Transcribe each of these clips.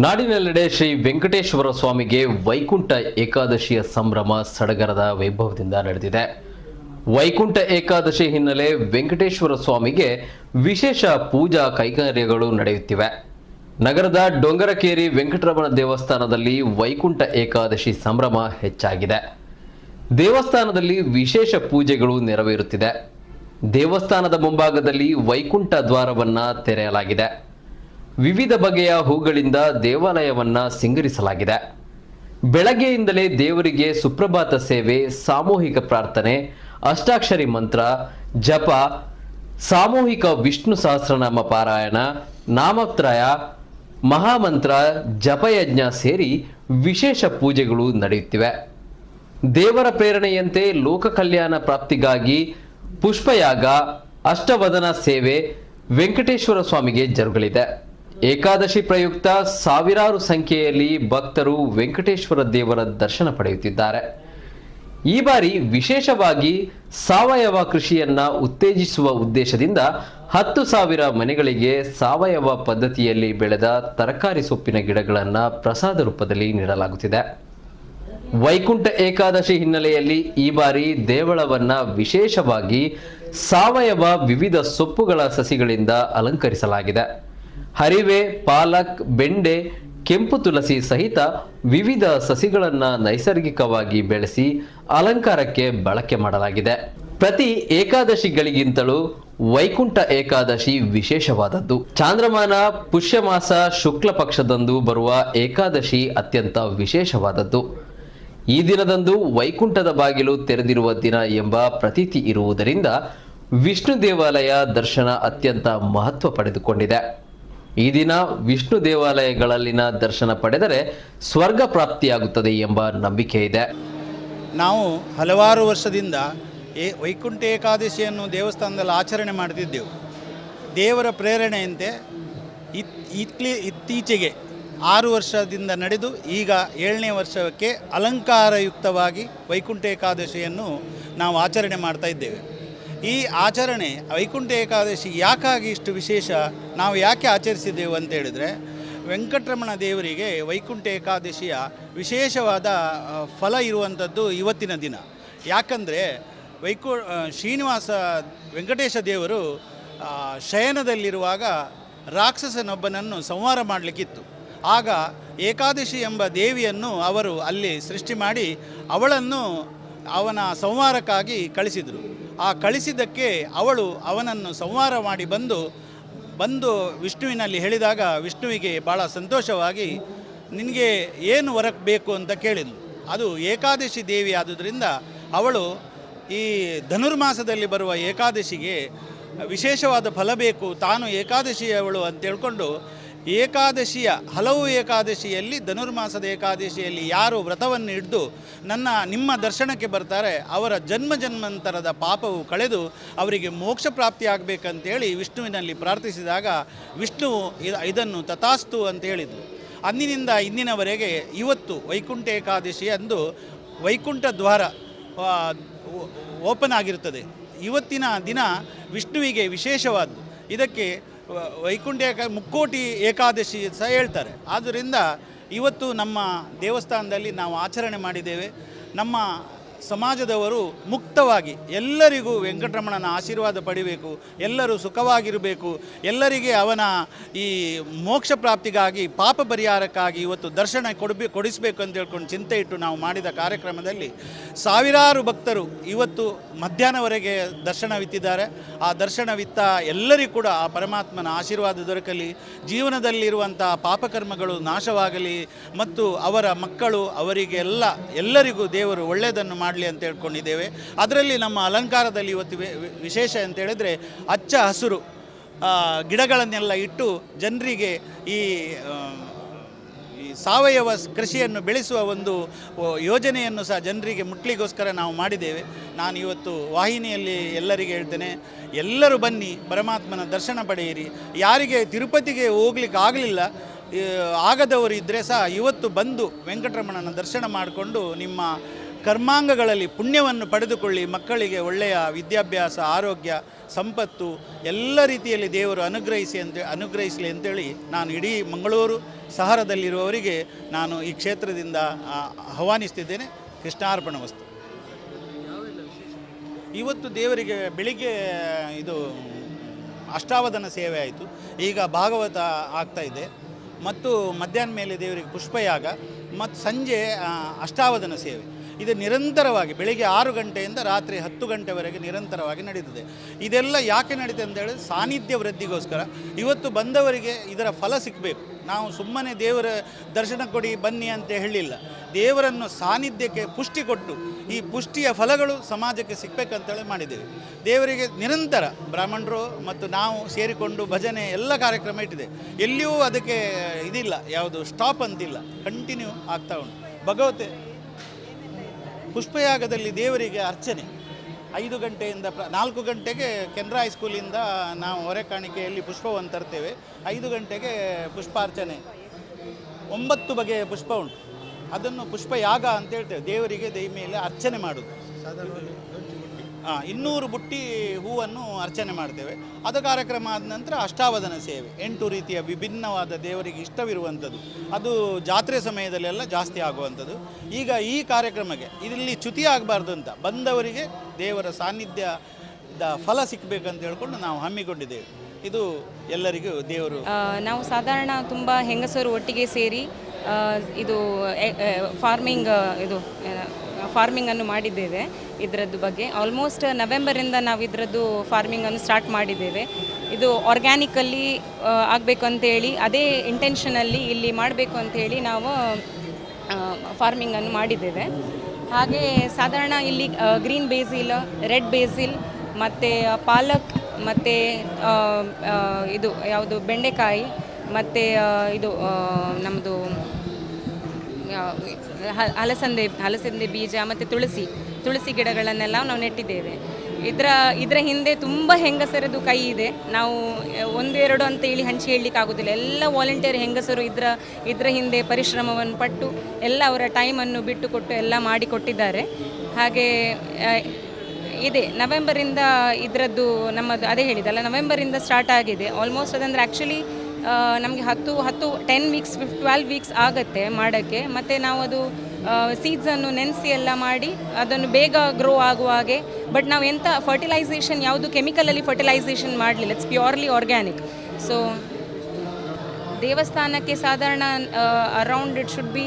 ನಾಡಿನೆಲ್ಲೆಡೆ ಶ್ರೀ ವೆಂಕಟೇಶ್ವರ ಸ್ವಾಮಿಗೆ ವೈಕುಂಠ ಏಕಾದಶಿಯ ಸಂಭ್ರಮ ಸಡಗರದ ವೈಭವದಿಂದ ನಡೆದಿದೆ. ವೈಕುಂಠ ಏಕಾದಶಿ ಹಿನ್ನೆಲೆ ವೆಂಕಟೇಶ್ವರ ಸ್ವಾಮಿಗೆ ವಿಶೇಷ ಪೂಜಾ ಕೈಂಕರ್ಯಗಳು ನಡೆಯುತ್ತಿವೆ. ನಗರದ ಡೊಂಗರಕೇರಿ ವೆಂಕಟರಮಣ ದೇವಸ್ಥಾನದಲ್ಲಿ ವೈಕುಂಠ ಏಕಾದಶಿ ಸಂಭ್ರಮ ಹೆಚ್ಚಾಗಿದೆ. ದೇವಸ್ಥಾನದಲ್ಲಿ ವಿಶೇಷ ಪೂಜೆಗಳು ನೆರವೇರುತ್ತಿದೆ. ದೇವಸ್ಥಾನದ ಮುಂಭಾಗದಲ್ಲಿ ವೈಕುಂಠ ದ್ವಾರವನ್ನ ತೆರೆಯಲಾಗಿದೆ. ವಿವಿಧ ಬಗೆಯ ಹೂಗಳಿಂದ ದೇವಾಲಯವನ್ನ ಸಿಂಗರಿಸಲಾಗಿದೆ. ಬೆಳಗ್ಗೆಯಿಂದಲೇ ದೇವರಿಗೆ ಸುಪ್ರಭಾತ ಸೇವೆ, ಸಾಮೂಹಿಕ ಪ್ರಾರ್ಥನೆ, ಅಷ್ಟಾಕ್ಷರಿ ಮಂತ್ರ, ಜಪ, ಸಾಮೂಹಿಕ ವಿಷ್ಣು ಸಹಸ್ರನಾಮ ಪಾರಾಯಣ, ನಾಮತ್ರಯ, ಮಹಾಮಂತ್ರ, ಜಪಯಜ್ಞ ಸೇರಿ ವಿಶೇಷ ಪೂಜೆಗಳು ನಡೆಯುತ್ತಿವೆ. ದೇವರ ಪ್ರೇರಣೆಯಂತೆ ಲೋಕ ಕಲ್ಯಾಣ ಪ್ರಾಪ್ತಿಗಾಗಿ ಪುಷ್ಪಯಾಗ, ಅಷ್ಟವದನ ಸೇವೆ ವೆಂಕಟೇಶ್ವರ ಸ್ವಾಮಿಗೆ ಜರುಗಲಿದೆ. ಏಕಾದಶಿ ಪ್ರಯುಕ್ತ ಸಾವಿರಾರು ಸಂಖ್ಯೆಯಲ್ಲಿ ಭಕ್ತರು ವೆಂಕಟೇಶ್ವರ ದೇವರ ದರ್ಶನ ಪಡೆಯುತ್ತಿದ್ದಾರೆ. ಈ ಬಾರಿ ವಿಶೇಷವಾಗಿ ಸಾವಯವ ಕೃಷಿಯನ್ನ ಉತ್ತೇಜಿಸುವ ಉದ್ದೇಶದಿಂದ ಹತ್ತು ಸಾವಿರ ಮನೆಗಳಿಗೆ ಸಾವಯವ ಪದ್ಧತಿಯಲ್ಲಿ ಬೆಳೆದ ತರಕಾರಿ ಸೊಪ್ಪಿನ ಗಿಡಗಳನ್ನು ಪ್ರಸಾದ ರೂಪದಲ್ಲಿ ನೀಡಲಾಗುತ್ತಿದೆ. ವೈಕುಂಠ ಏಕಾದಶಿ ಹಿನ್ನೆಲೆಯಲ್ಲಿ ಈ ಬಾರಿ ದೇವಳವನ್ನ ವಿಶೇಷವಾಗಿ ಸಾವಯವ ವಿವಿಧ ಸೊಪ್ಪುಗಳ ಸಸಿಗಳಿಂದ ಅಲಂಕರಿಸಲಾಗಿದೆ. ಹರಿವೆ, ಪಾಲಕ್, ಬೆಂಡೆ, ಕೆಂಪು ತುಳಸಿ ಸಹಿತ ವಿವಿಧ ಸಸಿಗಳನ್ನು ನೈಸರ್ಗಿಕವಾಗಿ ಬೆಳೆಸಿ ಅಲಂಕಾರಕ್ಕೆ ಬಳಕೆ ಮಾಡಲಾಗಿದೆ. ಪ್ರತಿ ಏಕಾದಶಿಗಳಿಗಿಂತಲೂ ವೈಕುಂಠ ಏಕಾದಶಿ ವಿಶೇಷವಾದದ್ದು. ಚಾಂದ್ರಮಾನ, ಪುಷ್ಯಮಾಸ, ಶುಕ್ಲ ಪಕ್ಷದಂದು ಬರುವ ಏಕಾದಶಿ ಅತ್ಯಂತ ವಿಶೇಷವಾದದ್ದು. ಈ ದಿನದಂದು ವೈಕುಂಠದ ಬಾಗಿಲು ತೆರೆದಿರುವ ದಿನ ಎಂಬ ಪ್ರತೀತಿ ಇರುವುದರಿಂದ ವಿಷ್ಣು ದೇವಾಲಯ ದರ್ಶನ ಅತ್ಯಂತ ಮಹತ್ವ ಪಡೆದುಕೊಂಡಿದೆ. ಈ ದಿನ ವಿಷ್ಣು ದೇವಾಲಯಗಳಲ್ಲಿನ ದರ್ಶನ ಪಡೆದರೆ ಸ್ವರ್ಗ ಪ್ರಾಪ್ತಿಯಾಗುತ್ತದೆ ಎಂಬ ನಂಬಿಕೆ ಇದೆ. ನಾವು ಹಲವಾರು ವರ್ಷದಿಂದ ಏ ವೈಕುಂಠ ಏಕಾದಶಿಯನ್ನು ದೇವಸ್ಥಾನದಲ್ಲಿ ಆಚರಣೆ ಮಾಡ್ತಿದ್ದೆವು. ದೇವರ ಪ್ರೇರಣೆಯಂತೆ ಇತ್ ಇತ್ಲಿ ಇತ್ತೀಚೆಗೆ ಆರು ವರ್ಷದಿಂದ ನಡೆದು ಈಗ ಏಳನೇ ವರ್ಷಕ್ಕೆ ಅಲಂಕಾರಯುಕ್ತವಾಗಿ ವೈಕುಂಠ ಏಕಾದಶಿಯನ್ನು ನಾವು ಆಚರಣೆ ಮಾಡ್ತಾ ಇದ್ದೇವೆ. ಈ ಆಚರಣೆ ವೈಕುಂಠ ಏಕಾದಶಿ ಯಾಕಾಗಿ ಇಷ್ಟು ವಿಶೇಷ? ನಾವು ಯಾಕೆ ಆಚರಿಸಿದ್ದೇವೆ ಅಂತ ಹೇಳಿದರೆ, ವೆಂಕಟರಮಣ ದೇವರಿಗೆ ವೈಕುಂಠ ಏಕಾದಶಿಯ ವಿಶೇಷವಾದ ಫಲ ಇರುವಂಥದ್ದು ಇವತ್ತಿನ ದಿನ. ಯಾಕಂದರೆ ವೈಕು ಶ್ರೀನಿವಾಸ ವೆಂಕಟೇಶ ದೇವರು ಶಯನದಲ್ಲಿರುವಾಗ ರಾಕ್ಷಸನೊಬ್ಬನನ್ನು ಸಂಹಾರ ಮಾಡಲಿಕ್ಕಿತ್ತು. ಆಗ ಏಕಾದಶಿ ಎಂಬ ದೇವಿಯನ್ನು ಅವರು ಅಲ್ಲಿ ಸೃಷ್ಟಿ ಮಾಡಿ ಅವಳನ್ನು ಅವನ ಸಂಹಾರಕ್ಕಾಗಿ ಕಳಿಸಿದರು. ಆ ಕಳಿಸಿದ್ದಕ್ಕೆ ಅವಳು ಅವನನ್ನು ಸಂಹಾರ ಮಾಡಿ ಬಂದು ಬಂದು ವಿಷ್ಣುವಿನಲ್ಲಿ ಹೇಳಿದಾಗ ವಿಷ್ಣುವಿಗೆ ಭಾಳ ಸಂತೋಷವಾಗಿ, ನಿನಗೆ ಏನು ವರ ಬೇಕು ಅಂತ ಕೇಳಿದ್ಲು. ಅದು ಏಕಾದಶಿ ದೇವಿ ಆದುದರಿಂದ ಅವಳು ಈ ಧನುರ್ಮಾಸದಲ್ಲಿ ಬರುವ ಏಕಾದಶಿಗೆ ವಿಶೇಷವಾದ ಫಲ ಬೇಕು, ತಾನು ಏಕಾದಶಿಯವಳು ಅಂತ ಹೇಳ್ಕೊಂಡು ಏಕಾದಶಿಯ, ಹಲವು ಏಕಾದಶಿಯಲ್ಲಿ, ಧನುರ್ಮಾಸದ ಏಕಾದಶಿಯಲ್ಲಿ ಯಾರು ವ್ರತವನ್ನು ಹಿಡಿದು ನನ್ನ, ನಿಮ್ಮ ದರ್ಶನಕ್ಕೆ ಬರ್ತಾರೆ, ಅವರ ಜನ್ಮ ಜನ್ಮಾಂತರದ ಪಾಪವು ಕಳೆದು ಅವರಿಗೆ ಮೋಕ್ಷ ಪ್ರಾಪ್ತಿಯಾಗಬೇಕಂತೇಳಿ ವಿಷ್ಣುವಿನಲ್ಲಿ ಪ್ರಾರ್ಥಿಸಿದಾಗ ವಿಷ್ಣುವು ಇದ- ಇದನ್ನು ತಥಾಸ್ತು ಅಂತ ಹೇಳಿದರು. ಅಂದಿನಿಂದ ಇಂದಿನವರೆಗೆ ಇವತ್ತು ವೈಕುಂಠ ಏಕಾದಶಿ ಅಂದು ವೈಕುಂಠ ದ್ವಾರ ಓಪನ್ ಆಗಿರುತ್ತದೆ. ಇವತ್ತಿನ ದಿನ ವಿಷ್ಣುವಿಗೆ ವಿಶೇಷವಾದ್ದು. ಇದಕ್ಕೆ ವೈಕುಂಠ ಏಕ ಮುಕ್ಕೋಟಿ ಏಕಾದಶಿ ಸಹ ಹೇಳ್ತಾರೆ. ಆದ್ದರಿಂದ ಇವತ್ತು ನಮ್ಮ ದೇವಸ್ಥಾನದಲ್ಲಿ ನಾವು ಆಚರಣೆ ಮಾಡಿದ್ದೇವೆ. ನಮ್ಮ ಸಮಾಜದವರು ಮುಕ್ತವಾಗಿ ಎಲ್ಲರಿಗೂ ವೆಂಕಟರಮಣನ ಆಶೀರ್ವಾದ ಪಡಿಬೇಕು, ಎಲ್ಲರೂ ಸುಖವಾಗಿರಬೇಕು, ಎಲ್ಲರಿಗೆ ಅವನ ಈ ಮೋಕ್ಷ ಪ್ರಾಪ್ತಿಗಾಗಿ, ಪಾಪ ಪರಿಹಾರಕ್ಕಾಗಿ ಇವತ್ತು ದರ್ಶನ ಕೊಡಬೇ, ಕೊಡಿಸಬೇಕು ಅಂತ ಹೇಳ್ಕೊಂಡು ಚಿಂತೆ ಇಟ್ಟು ನಾವು ಮಾಡಿದ ಕಾರ್ಯಕ್ರಮದಲ್ಲಿ ಸಾವಿರಾರು ಭಕ್ತರು ಇವತ್ತು ಮಧ್ಯಾಹ್ನವರೆಗೆ ದರ್ಶನವಿತ್ತಿದ್ದಾರೆ ಆ ದರ್ಶನವಿತ್ತ ಎಲ್ಲರಿಗೂ ಕೂಡ ಆ ಪರಮಾತ್ಮನ ಆಶೀರ್ವಾದ ದೊರಕಲಿ. ಜೀವನದಲ್ಲಿರುವಂಥ ಪಾಪಕರ್ಮಗಳು ನಾಶವಾಗಲಿ ಮತ್ತು ಅವರ ಮಕ್ಕಳು ಅವರಿಗೆಲ್ಲ ಎಲ್ಲರಿಗೂ ದೇವರು ಒಳ್ಳೆಯದನ್ನು ಮಾಡಲಿ ಅಂತ ಹೇಳ್ಕೊಂಡಿದ್ದೇವೆ. ಅದರಲ್ಲಿ ನಮ್ಮ ಅಲಂಕಾರದಲ್ಲಿ ಇವತ್ತು ವಿಶೇಷ ಅಂತ ಹೇಳಿದರೆ ಹಚ್ಚ ಹಸಿರು ಗಿಡಗಳನ್ನೆಲ್ಲ ಇಟ್ಟು ಜನರಿಗೆ ಈ ಸಾವಯವ ಕೃಷಿಯನ್ನು ಬೆಳೆಸುವ ಒಂದು ಯೋಜನೆಯನ್ನು ಸಹ ಜನರಿಗೆ ಮುಟ್ಲಿಗೋಸ್ಕರ ನಾವು ಮಾಡಿದ್ದೇವೆ. ನಾನು ಇವತ್ತು ವಾಹಿನಿಯಲ್ಲಿ ಎಲ್ಲರಿಗೆ ಹೇಳ್ತೇನೆ, ಎಲ್ಲರೂ ಬನ್ನಿ, ಪರಮಾತ್ಮನ ದರ್ಶನ ಪಡೆಯಿರಿ. ಯಾರಿಗೆ ತಿರುಪತಿಗೆ ಹೋಗ್ಲಿಕ್ಕೆ ಆಗಲಿಲ್ಲ ಆಗದವರು ಇದ್ದರೆ ಸಹ ಇವತ್ತು ಬಂದು ವೆಂಕಟರಮಣನ ದರ್ಶನ ಮಾಡಿಕೊಂಡು ನಿಮ್ಮ ಕರ್ಮಾಂಗಗಳಲ್ಲಿ ಪುಣ್ಯವನ್ನು ಪಡೆದುಕೊಳ್ಳಿ. ಮಕ್ಕಳಿಗೆ ಒಳ್ಳೆಯ ವಿದ್ಯಾಭ್ಯಾಸ, ಆರೋಗ್ಯ, ಸಂಪತ್ತು ಎಲ್ಲ ರೀತಿಯಲ್ಲಿ ದೇವರು ಅನುಗ್ರಹಿಸಿ ಅಂತ ಅನುಗ್ರಹಿಸಲಿ ಅಂತೇಳಿ ನಾನು ಇಡೀ ಮಂಗಳೂರು ಸಹರದಲ್ಲಿರುವವರಿಗೆ ನಾನು ಈ ಕ್ಷೇತ್ರದಿಂದ ಆಹ್ವಾನಿಸ್ತಿದ್ದೇನೆ. ಕೃಷ್ಣಾರ್ಪಣ ವಸ್ತು. ಇವತ್ತು ದೇವರಿಗೆ ಬೆಳಿಗ್ಗೆ, ಇದು, ಅಷ್ಟಾವಧನ ಸೇವೆ ಆಯಿತು. ಈಗ ಭಾಗವತ ಆಗ್ತಾ ಇದೆ. ಮತ್ತು ಮಧ್ಯಾಹ್ನ ಮೇಲೆ ದೇವರಿಗೆ ಪುಷ್ಪಯಾಗ. ಮತ್ತು ಸಂಜೆ ಅಷ್ಟಾವಧನ ಸೇವೆ. ಇದು ನಿರಂತರವಾಗಿ ಬೆಳಿಗ್ಗೆ ಆರು ಗಂಟೆಯಿಂದ ರಾತ್ರಿ ಹತ್ತು ಗಂಟೆವರೆಗೆ ನಿರಂತರವಾಗಿ ನಡೀತದೆ. ಇದೆಲ್ಲ ಯಾಕೆ ನಡೀತದೆ ಅಂತ ಹೇಳಿದ್ರೆ ಸಾನ್ನಿಧ್ಯ ವೃದ್ಧಿಗೋಸ್ಕರ. ಇವತ್ತು ಬಂದವರಿಗೆ ಇದರ ಫಲ ಸಿಗಬೇಕು. ನಾವು ಸುಮ್ಮನೆ ದೇವರ ದರ್ಶನ ಕೊಡಿ, ಬನ್ನಿ ಅಂತ ಹೇಳಿಲ್ಲ. ದೇವರನ್ನು ಸಾನ್ನಿಧ್ಯಕ್ಕೆ ಪುಷ್ಟಿ ಕೊಟ್ಟು ಈ ಪುಷ್ಟಿಯ ಫಲಗಳು ಸಮಾಜಕ್ಕೆ ಸಿಗಬೇಕಂತೇಳಿ ಮಾಡಿದ್ದೇವೆ. ದೇವರಿಗೆ ನಿರಂತರ ಬ್ರಾಹ್ಮಣರು ಮತ್ತು ನಾವು ಸೇರಿಕೊಂಡು ಭಜನೆ ಎಲ್ಲ ಕಾರ್ಯಕ್ರಮ ಇಟ್ಟಿದೆ. ಎಲ್ಲಿಯೂ ಅದಕ್ಕೆ ಇದಿಲ್ಲ, ಯಾವುದು ಸ್ಟಾಪ್ ಅಂತಿಲ್ಲ. ಕಂಟಿನ್ಯೂ ಆಗ್ತಾ ಉಂಟು. ಭಗವತೆ ಪುಷ್ಪಯಾಗದಲ್ಲಿ ದೇವರಿಗೆ ಅರ್ಚನೆ. ಐದು ಗಂಟೆಯಿಂದ ಪ್ರ, ನಾಲ್ಕು ಗಂಟೆಗೆ ಕೆನರಾ ಹೈಸ್ಕೂಲಿಂದ ನಾವು ಹೊರೆ ಕಾಣಿಕೆಯಲ್ಲಿ ಪುಷ್ಪವನ್ನು ತರ್ತೇವೆ. ಐದು ಗಂಟೆಗೆ ಪುಷ್ಪಾರ್ಚನೆ. ಒಂಬತ್ತು ಬಗೆಯ ಪುಷ್ಪ ಉಂಟು. ಅದನ್ನು ಪುಷ್ಪಯಾಗ ಅಂತ ಹೇಳ್ತೇವೆ. ದೇವರಿಗೆ ದೈ ಮೇಲೆ ಅರ್ಚನೆ ಮಾಡೋದು. ಇನ್ನೂರು ಬುಟ್ಟಿ ಹೂವನ್ನು ಅರ್ಚನೆ ಮಾಡ್ತೇವೆ. ಅದು ಕಾರ್ಯಕ್ರಮ ಆದ ನಂತರ ಅಷ್ಟಾವಧನ ಸೇವೆ. ಎಂಟು ರೀತಿಯ ವಿಭಿನ್ನವಾದ ದೇವರಿಗೆ ಇಷ್ಟವಿರುವಂಥದ್ದು. ಅದು ಜಾತ್ರೆ ಸಮಯದಲ್ಲೆಲ್ಲ ಜಾಸ್ತಿ ಆಗುವಂಥದ್ದು. ಈಗ ಈ ಕಾರ್ಯಕ್ರಮಕ್ಕೆ ಇಲ್ಲಿ ಚ್ಯುತಿ ಆಗಬಾರ್ದು ಅಂತ ಬಂದವರಿಗೆ ದೇವರ ಸಾನ್ನಿಧ್ಯದ ಫಲ ಸಿಕ್ಕಬೇಕಂತ ಹೇಳ್ಕೊಂಡು ನಾವು ಹಮ್ಮಿಕೊಂಡಿದ್ದೇವೆ. ಇದು ಎಲ್ಲರಿಗೂ ದೇವರು ನಾವು ಸಾಧಾರಣ ತುಂಬ ಹೆಂಗಸರು ಒಟ್ಟಿಗೆ ಸೇರಿ ಇದು ಫಾರ್ಮಿಂಗ್ ಇದು ಫಾರ್ಮಿಂಗನ್ನು ಮಾಡಿದ್ದೇವೆ ಇದರದ್ದು ಬಗ್ಗೆ. ಆಲ್ಮೋಸ್ಟ್ ನವೆಂಬರಿಂದ ನಾವು ಇದರದ್ದು ಫಾರ್ಮಿಂಗನ್ನು ಸ್ಟಾರ್ಟ್ ಮಾಡಿದ್ದೇವೆ. ಇದು ಆರ್ಗ್ಯಾನಿಕಲ್ಲಿ ಆಗಬೇಕು ಅಂತೇಳಿ ಅದೇ ಇಂಟೆನ್ಷನಲ್ಲಿ ಇಲ್ಲಿ ಮಾಡಬೇಕು ಅಂತೇಳಿ ನಾವು ಫಾರ್ಮಿಂಗನ್ನು ಮಾಡಿದ್ದೇವೆ. ಹಾಗೆ ಸಾಧಾರಣ ಇಲ್ಲಿ ಗ್ರೀನ್ ಬೇಸಿಲ್ ರೆಡ್ ಬೇಸಿಲ್ ಮತ್ತು ಪಾಲಕ್, ಮತ್ತು ಇದು ಯಾವುದು, ಬೆಂಡೆಕಾಯಿ, ಮತ್ತು ಇದು ನಮ್ಮದು ಹಲಸಂದೆ ಹಲಸಂದೆ ಬೀಜ ಮತ್ತು ತುಳಸಿ ತುಳಸಿ ಗಿಡಗಳನ್ನೆಲ್ಲ ನಾವು ನೆಟ್ಟಿದ್ದೇವೆ. ಇದರ ಇದರ ಹಿಂದೆ ತುಂಬ ಹೆಂಗಸರದು ಕೈ ಇದೆ. ನಾವು ಒಂದೆರಡು ಅಂತ ಹೇಳಿ ಹಂಚಿ ಹೇಳಲಿಕ್ಕೆ ಆಗೋದಿಲ್ಲ ಎಲ್ಲ ವಾಲಂಟಿಯರ್ ಹೆಂಗಸರು ಇದರ ಇದರ ಹಿಂದೆ ಪರಿಶ್ರಮವನ್ನು ಪಟ್ಟು ಎಲ್ಲ ಅವರ ಟೈಮನ್ನು ಬಿಟ್ಟು ಕೊಟ್ಟು ಎಲ್ಲ ಮಾಡಿಕೊಟ್ಟಿದ್ದಾರೆ ಹಾಗೆ ಇದೆ. ನವೆಂಬರಿಂದ ಇದರದ್ದು ನಮ್ಮದು, ಅದೇ ಹೇಳಿದಲ್ಲ ನವೆಂಬರಿಂದ ಸ್ಟಾರ್ಟ್ ಆಗಿದೆ. ಆಲ್ಮೋಸ್ಟ್ ಅದಂದರೆ ಆ್ಯಕ್ಚುಲಿ ನಮಗೆ ಹತ್ತು ಹತ್ತು ಟೆನ್ ವೀಕ್ಸ್ ಫಿಫ್ ಟ್ವೆಲ್ ವೀಕ್ಸ್ ಆಗುತ್ತೆ ಮಾಡೋಕ್ಕೆ. ಮತ್ತು ನಾವು ಅದು ಸೀಡ್ಸನ್ನು ನೆನೆಸಿ ಎಲ್ಲ ಮಾಡಿ, ಅದನ್ನು ಬೇಗ ಗ್ರೋ ಆಗುವ ಹಾಗೆ. ಬಟ್ ನಾವು ಎಂಥ ಫರ್ಟಿಲೈಸೇಷನ್ ಯಾವುದು ಕೆಮಿಕಲಲ್ಲಿ ಫರ್ಟಿಲೈಸೇಷನ್ ಮಾಡಲಿಲ್ಲ. ಇಟ್ಸ್ ಪ್ಯೂರ್ಲಿ ಆರ್ಗ್ಯಾನಿಕ್ ಸೊ ದೇವಸ್ಥಾನಕ್ಕೆ ಸಾಧಾರಣ around it should be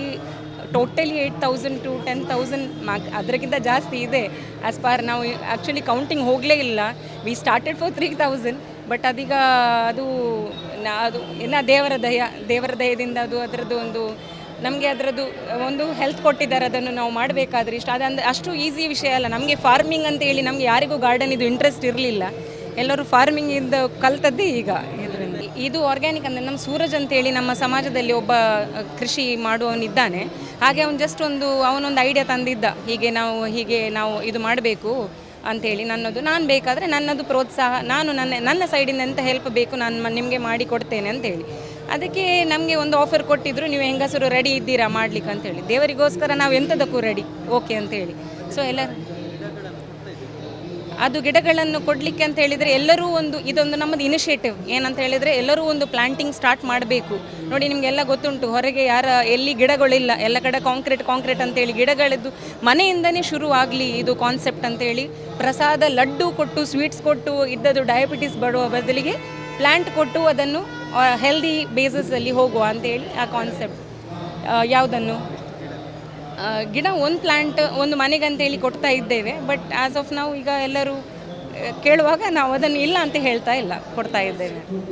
totally eight thousand to ten thousand mark ಅದಕ್ಕಿಂತ ಜಾಸ್ತಿ ಇದೆ. ಆಸ್ ಪಾರ್ ನಾವು ಆ್ಯಕ್ಚುಲಿ ಕೌಂಟಿಂಗ್ ಹೋಗಲೇ ಇಲ್ಲ. We started for three thousand but ಅದೀಗ ಅದು ನಾ ಅದು ಇನ್ನು ದೇವರ ದಯ, ದೇವರ ದಯದಿಂದ ಅದು ಅದರದ್ದು ಒಂದು, ನಮಗೆ ಅದರದ್ದು ಒಂದು ಹೆಲ್ತ್ ಕೊಟ್ಟಿದ್ದಾರೆ, ಅದನ್ನು ನಾವು ಮಾಡಬೇಕಾದ್ರೆ ಇಷ್ಟ. ಅದಂದ್ರೆ ಅಷ್ಟು ಈಸಿ ವಿಷಯ ಅಲ್ಲ. ನಮಗೆ ಫಾರ್ಮಿಂಗ್ ಅಂತ ಹೇಳಿ ನಮಗೆ ಯಾರಿಗೂ ಗಾರ್ಡನ್ ಇದು ಇಂಟ್ರೆಸ್ಟ್ ಇರಲಿಲ್ಲ. ಎಲ್ಲರೂ ಫಾರ್ಮಿಂಗ್ ಇಂದ ಕಲ್ತದ್ದೇ ಈಗ ಇದರಿಂದ. ಇದು ಆರ್ಗ್ಯಾನಿಕ್ ಅಂದರೆ ನಮ್ಮ ಸೂರಜ್ ಅಂತೇಳಿ ನಮ್ಮ ಸಮಾಜದಲ್ಲಿ ಒಬ್ಬ ಕೃಷಿ ಮಾಡುವವನಿದ್ದಾನೆ. ಹಾಗೆ ಅವನು ಜಸ್ಟ್ ಒಂದು, ಅವನೊಂದು ಐಡಿಯಾ ತಂದಿದ್ದ. ಹೀಗೆ ನಾವು ಹೀಗೆ ನಾವು ಇದು ಮಾಡಬೇಕು. ಅಂತೇಳಿ ನನ್ನದು. ನಾನು ಬೇಕಾದರೆ ನನ್ನದು ಪ್ರೋತ್ಸಾಹ, ನಾನು ನನ್ನ ನನ್ನ ಸೈಡಿಂದ ಎಂಥ ಹೆಲ್ಪ್ ಬೇಕು ನಾನು ನಿಮಗೆ ಮಾಡಿ ಕೊಡ್ತೇನೆ ಅಂತೇಳಿ. ಅದಕ್ಕೆ ನಮಗೆ ಒಂದು ಆಫರ್ ಕೊಟ್ಟಿದ್ರು, ನೀವು ಹೆಂಗಸರು ರೆಡಿ ಇದ್ದೀರಾ ಮಾಡ್ಲಿಕ್ಕೆ ಅಂತೇಳಿ. ದೇವರಿಗೋಸ್ಕರ ನಾವು ಎಂಥದಕ್ಕೂ ರೆಡಿ ಓಕೆ ಅಂತೇಳಿ. ಸೊ ಎಲ್ಲರೂ ಅದು ಗಿಡಗಳನ್ನು ಕೊಡಲಿಕ್ಕೆ ಅಂತ ಹೇಳಿದರೆ ಎಲ್ಲರೂ ಒಂದು ಇದೊಂದು ನಮ್ಮದು ಇನಿಷಿಯೇಟಿವ್ ಏನಂತ ಹೇಳಿದರೆ ಎಲ್ಲರೂ ಒಂದು ಪ್ಲಾಂಟಿಂಗ್ ಸ್ಟಾರ್ಟ್ ಮಾಡಬೇಕು. ನೋಡಿ ನಿಮಗೆಲ್ಲ ಗೊತ್ತುಂಟು, ಹೊರಗೆ ಯಾರ, ಎಲ್ಲಿ ಗಿಡಗಳಿಲ್ಲ, ಎಲ್ಲ ಕಡೆ ಕಾಂಕ್ರೀಟ್ ಕಾಂಕ್ರೀಟ್ ಅಂತೇಳಿ ಗಿಡಗಳದ್ದು ಮನೆಯಿಂದನೇ ಶುರು ಆಗಲಿ ಇದು ಕಾನ್ಸೆಪ್ಟ್ ಅಂತೇಳಿ ಪ್ರಸಾದ, ಲಡ್ಡು ಕೊಟ್ಟು ಸ್ವೀಟ್ಸ್ ಕೊಟ್ಟು, ಇದ್ದದ್ದು ಡಯಾಬಿಟಿಸ್ ಬರುವ ಬದಲಿಗೆ ಪ್ಲ್ಯಾಂಟ್ ಕೊಟ್ಟು ಅದನ್ನು ಹೆಲ್ದಿ ಬೇಸಸಲ್ಲಿ ಹೋಗುವ ಅಂತೇಳಿ ಆ ಕಾನ್ಸೆಪ್ಟ್ ಯಾವುದನ್ನು? ಗಿಡ ಒಂದು ಪ್ಲ್ಯಾಂಟ್ ಒಂದು ಮನೆಗಂತೇಳಿ ಕೊಡ್ತಾ ಇದ್ದೇವೆ. ಬಟ್ ಆಸ್ ಆಫ್ ನಾವು ಈಗ ಎಲ್ಲರೂ ಕೇಳುವಾಗ ನಾವು ಅದನ್ನು ಇಲ್ಲ ಅಂತ ಹೇಳ್ತಾ ಇಲ್ಲ, ಕೊಡ್ತಾ ಇದ್ದೇವೆ.